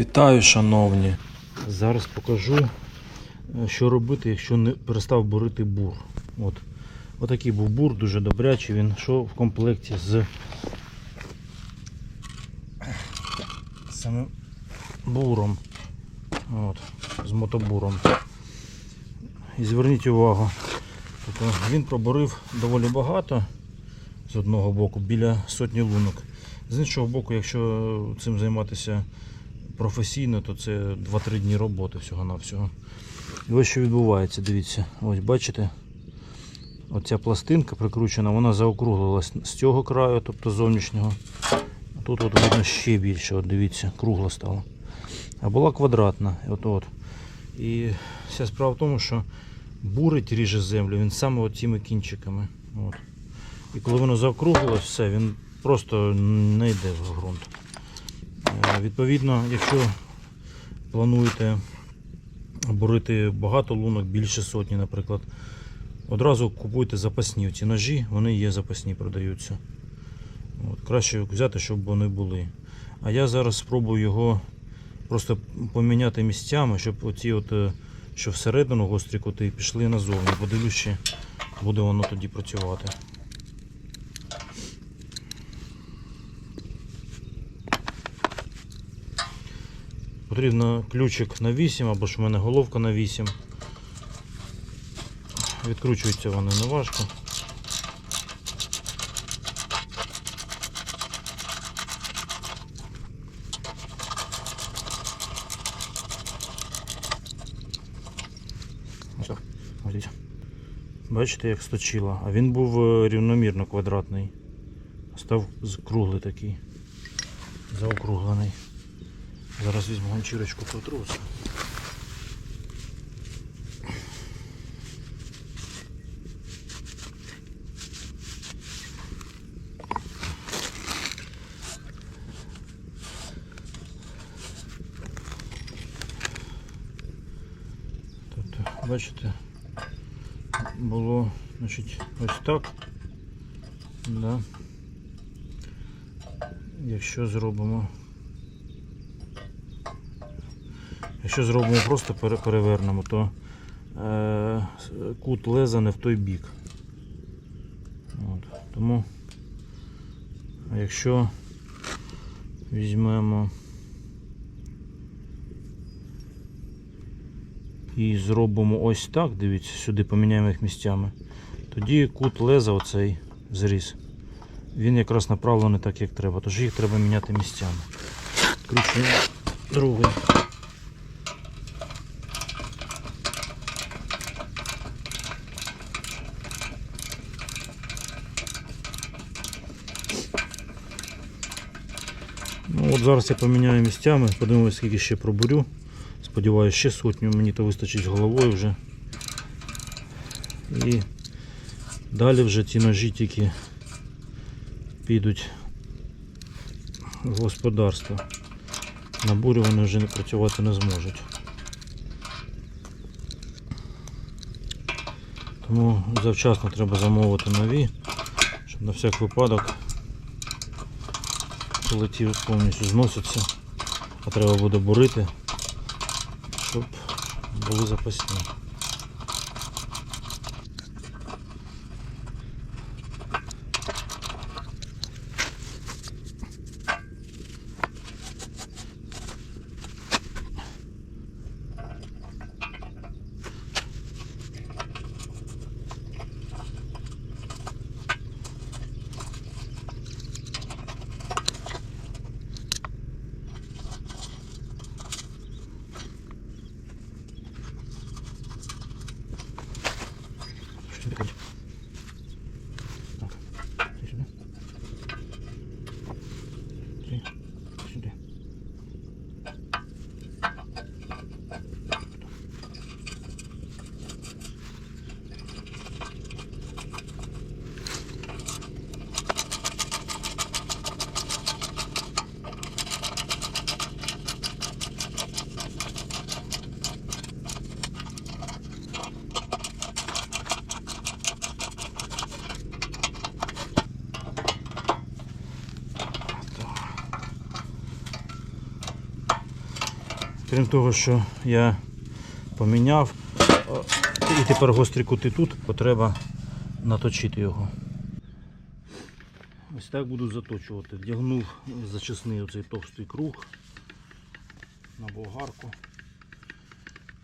Вітаю, шановні! Зараз покажу, е, що робити, якщо не перестав бурити бур. От. Отакий був бур, дуже добрячий. Він йшов в комплекті з самим буром. От, з мотобуром. І зверніть увагу, тобто він пробурив доволі багато з одного боку, біля сотні лунок. З іншого боку, якщо цим займатися професійно, то це 2-3 дні роботи всього-навсього. І ось що відбувається, дивіться, ось бачите, оця пластинка прикручена, вона заокруглилась з цього краю, тобто зовнішнього. Тут от видно ще більше, от дивіться, кругла стала. А була квадратна. От -от. І вся справа в тому, що бурить ріже землю він саме от цими кінчиками. От. І коли воно заокруглилось, все, він просто не йде в ґрунт. Е, Відповідно, якщо плануєте бурити багато лунок, більше сотні, наприклад, одразу купуйте запасні ці ножі, вони є запасні, продаються. От, краще взяти, щоб вони були. А я зараз спробую його просто поміняти місцями, щоб оці от, е, що всередину гострі кути пішли назовні. Подивлюсь, буде воно тоді працювати. Потрібно ключик на 8, або ж в мене головка на 8. Відкручуються вони не важко. Ось, ось дивіться. Бачите, як сточило. А він був е, рівномірно квадратний. Став круглий такий. Заокруглений. Зараз візьму ганчірочку потруся. Тобто, бачите, було значить, ось так. Да. Якщо зробимо Якщо зробимо просто перевернемо, то е, кут леза не в той бік. От. Тому, якщо візьмемо і зробимо ось так, дивіться, сюди поміняємо їх місцями, тоді кут леза оцей зріз. Він якраз направлений так, як треба. Тож їх треба міняти місцями. Кручуємо другий. От зараз я поміняю місцями, подивимось, скільки ще пробурю. Сподіваюсь, ще сотню мені то вистачить головою вже. І далі вже ці ножі тільки підуть в господарство. На бурі вони вже не працювати не зможуть. Тому завчасно треба замовити нові, щоб на всяк випадок коли ті повністю зносяться, треба буде бурити, щоб були запасні. Крім того, що я поміняв, і тепер гострі кути тут, потреба наточити його. Ось так буду заточувати. Вдягнув зачисний оцей товстий круг на болгарку.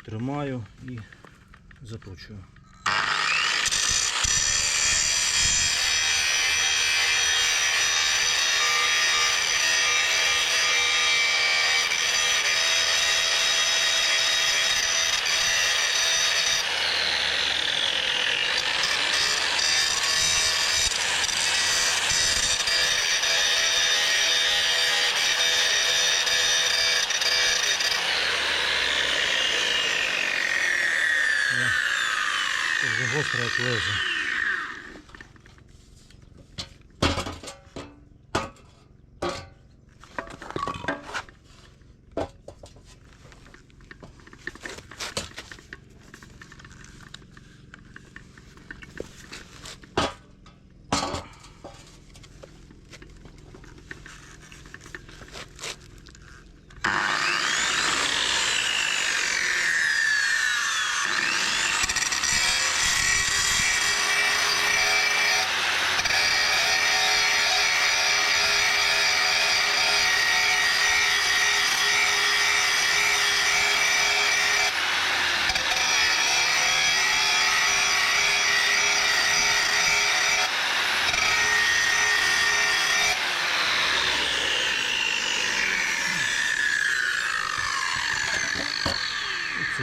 Тримаю і заточую. Вже гостро як леже.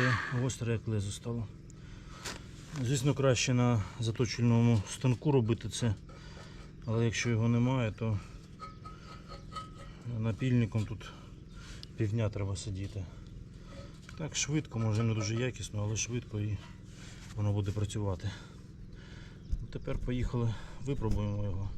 Це гостре як лезо стало. Звісно, краще на заточільному станку робити це, але якщо його немає, то напільником тут півдня треба сидіти. Так швидко, може не дуже якісно, але швидко і воно буде працювати. Тепер поїхали, випробуємо його.